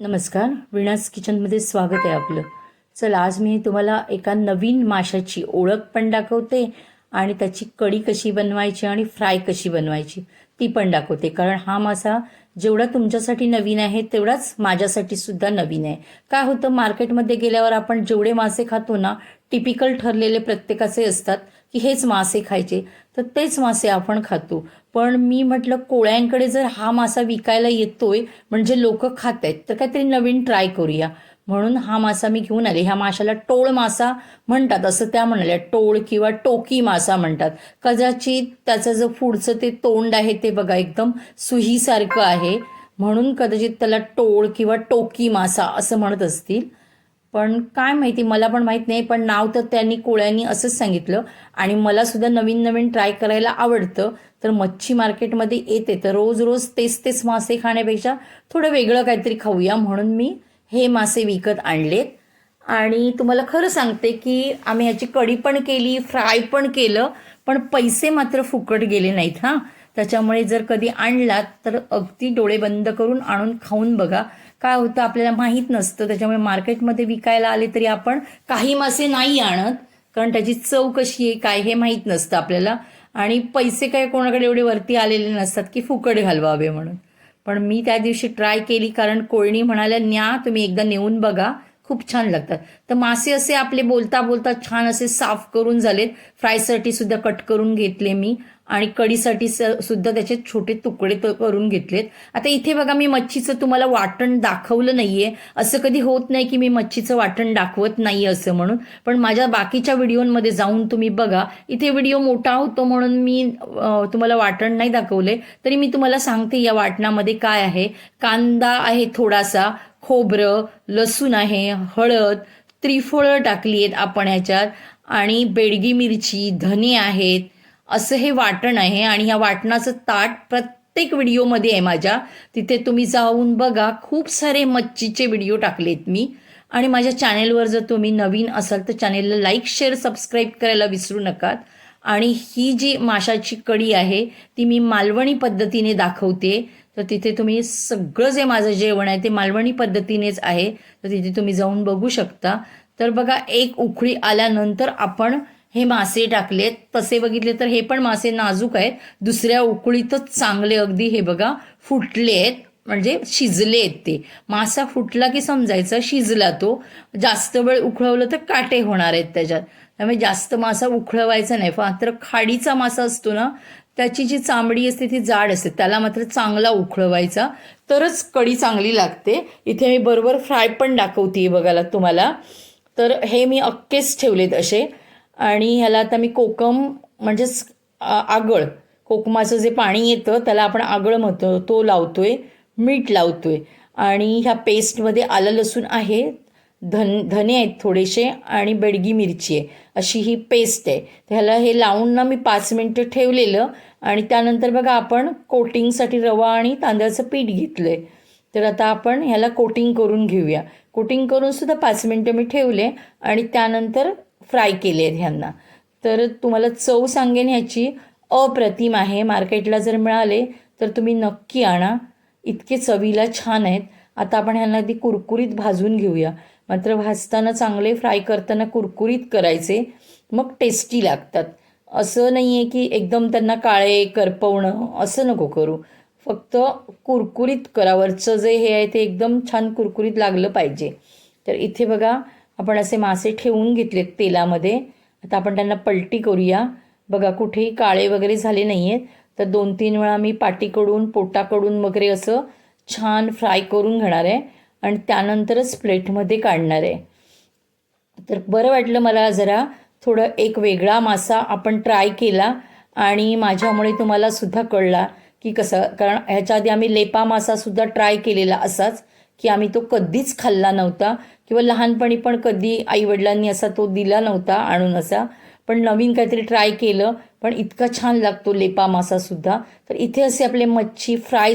नमस्कार विणास किचनमध्ये स्वागत आहे आपलं. चला आज मी तुम्हाला एका नवीन माशाची ओळख पण दाखवते आणि त्याची कढी कशी बनवायची आणि फ्राय कशी बनवायची ती पण दाखवते. कारण हा मासा जेवढा तुमच्यासाठी नवीन आहे तेवढाच माझ्यासाठी सुद्धा नवीन आहे. काय होतं मार्केटमध्ये गेल्यावर आपण जेवढे मासे खातो ना टिपिकल ठरलेले प्रत्येकाचे असतात की हेच मासे खायचे तर तेच मासे आपण खातो. पण मी म्हटलं कोळ्यांकडे जर हा मासा विकायला येतोय म्हणजे लोक खात आहेत तर काहीतरी नवीन ट्राय करूया. म्हणून हा मासा मी घेऊन आले. ह्या माशाला टोळ मासा म्हणतात. असं त्या म्हणाल्या. टोळ किंवा टोकी मासा म्हणतात. कदाचित त्याचं जो पुढचं ते तोंड आहे ते बघा एकदम सुहीसारखं आहे. म्हणून कदाचित त्याला टोळ किंवा टोकी मासा असं म्हणत असतील. पण काय माहिती मला पण माहीत नाही. पण नाव तर त्यांनी कोळ्यांनी असंच सांगितलं. आणि मला सुद्धा नवीन नवीन ट्राय करायला आवडतं. तर मच्छी मार्केटमध्ये येते. तर रोज रोज तेच तेच मासे खाण्यापेक्षा थोडं वेगळं काहीतरी खाऊया म्हणून मी हे मासे विकत आणलेत. आणि तुम्हाला खरं सांगते की आम्ही ह्याची कढी पण केली फ्राय पण केलं पण पैसे मात्र फुकट गेले नाहीत हां. त्याच्यामुळे जर कधी आणलात तर अगदी डोळे बंद करून आणून खाऊन बघा. काय होतं आपल्याला माहीत नसतं त्याच्यामुळे मार्केटमध्ये विकायला आले तरी आपण काही मासे नाही आणत कारण त्याची चव कशी आहे काय हे माहीत नसतं आपल्याला. आणि पैसे काय कोणाकडे एवढे वरती आलेले नसतात की फुकट घालवावे म्हणून. पण मी त्या दिवशी ट्राय केली कारण कोळणी म्हणाल्या न्या तुम्ही एकदा नेऊन बघा. खूप छान लागतात. तर मासे असे आपले बोलता बोलता छान असे साफ करून झालेत. फ्रायसाठी सुद्धा कट करून घेतले मी. आणि कढीसाठी स- सुद्धा त्याचे छोटे तुकडे करून घेतलेत. आता इथे बघा मी मच्छीचं तुम्हाला वाटण दाखवलं नाहीये. असं कधी होत नाही की मी मच्छीचं वाटण दाखवत नाही असं म्हणून. पण माझ्या बाकीच्या व्हिडिओमध्ये जाऊन तुम्ही बघा. इथे व्हिडिओ मोठा होतो म्हणून मी तुम्हाला वाटण नाही दाखवले. तरी मी तुम्हाला सांगते या वाटणामध्ये काय आहे. कांदा आहे थोडासा. खोबरं लसूण आहे हळद त्रिफळं टाकली आहेत आपण ह्याच्यात आणि बेडगी मिरची धने आहेत असं हे वाटण आहे आणि ह्या वाटणाचं ताट प्रत्येक व्हिडिओमध्ये आहे माझ्या. तिथे तुम्ही जाऊन बघा खूप सारे मच्छीचे व्हिडिओ टाकलेत मी. आणि माझ्या चॅनेलवर जर तुम्ही नवीन असाल तर चॅनेलला लाईक शेअर सबस्क्राईब करायला विसरू नका. आणि ही जी माशाची कडी आहे ती मी मालवणी पद्धतीने दाखवते. तर तिथे तुम्ही सगळं जे माझं जेवण आहे ते मालवणी पद्धतीनेच आहे. तर तिथे तुम्ही जाऊन बघू शकता. तर बघा एक उकळी आल्यानंतर आपण हे मासे टाकलेत तसे बघितले तर हे पण मासे नाजूक आहेत. दुसऱ्या उकळीतच चांगले अगदी हे बघा फुटले आहेत. म्हणजे शिजले आहेत ते. मासा फुटला की समजायचा शिजला तो. जास्त वेळ उखळवलं तर काटे होणार आहेत त्याच्यात. त्यामुळे जास्त मासा उखळवायचा नाही. मात्र खाडीचा मासा असतो ना त्याची जी चांबडी असते ती जाड असते. त्याला मात्र चांगला उखळवायचा. तरच कढी चांगली लागते. इथे मी बरोबर फ्राय पण दाखवते बघायला तुम्हाला. तर हे मी अक्केच ठेवलेत असे. आणि ह्याला आता मी कोकम म्हणजेच आगळ. कोकमाचं जे पाणी येतं त्याला आपण आगळ म्हणतो. तो लावतोय मीठ लावतोय. आणि ह्या पेस्टमध्ये आलं लसूण आहे. धन धने आहेत थोडेसे आणि बेडगी मिरची आहे. अशी ही पेस्ट आहे. तर ह्याला हे लावून ना मी पाच मिनटं ठेवलेलं आणि त्यानंतर बघा आपण कोटिंगसाठी रवा आणि तांदळाचं पीठ घेतलं आहे तर आता आपण ह्याला कोटिंग करून घेऊया. कोटिंग करून सुद्धा पाच मिनटं मी ठेवले आणि त्यानंतर फ्राय केले आहेत ह्यांना. तर तुम्हाला चव सांगेन ह्याची. अप्रतिम आहे. मार्केटला जर मिळाले तर तुम्ही नक्की आणा. इतके चवीला छान आहेत. आता आपण ह्यांना अगदी कुरकुरीत भाजून घेऊया. मात्र भाजताना चांगले फ्राय करताना कुरकुरीत करायचे मग टेस्टी लागतात. असं नाही आहे की एकदम त्यांना काळे करपवणं असं नको करू. फक्त कुरकुरीत करा वरचं जे हे आहे ते एकदम छान कुरकुरीत लागलं पाहिजे. तर इथे बघा आपण असे मासे ठेवून घेतलेत तेलामध्ये. आता आपण त्यांना पलटी करूया. बघा कुठेही काळे वगैरे झाले नाही आहेत तर दोन तीन वेळा मी पाटीकडून पोटाकडून वगैरे असं छान फ्राय करून घेणार आहे. आणि त्यानंतरच प्लेटमध्ये काढणार आहे. तर बरं वाटलं मला जरा थोडं एक वेगळा मासा आपण ट्राय केला आणि माझ्यामुळे तुम्हाला सुद्धा कळला की कसं कारण ह्याच्या आधी आम्ही लेपा मासासुद्धा ट्राय केलेला असाच की आम्ही तो कधीच खाल्ला नव्हता किंवा लहानपणी पण कधी आईवडिलांनी असा तो दिला नव्हता आणून असा. पण नवीन काहीतरी ट्राय केलं पण इतका छान लागतो लेपा मासासुद्धा तर इथे असे आपले मच्छी फ्राय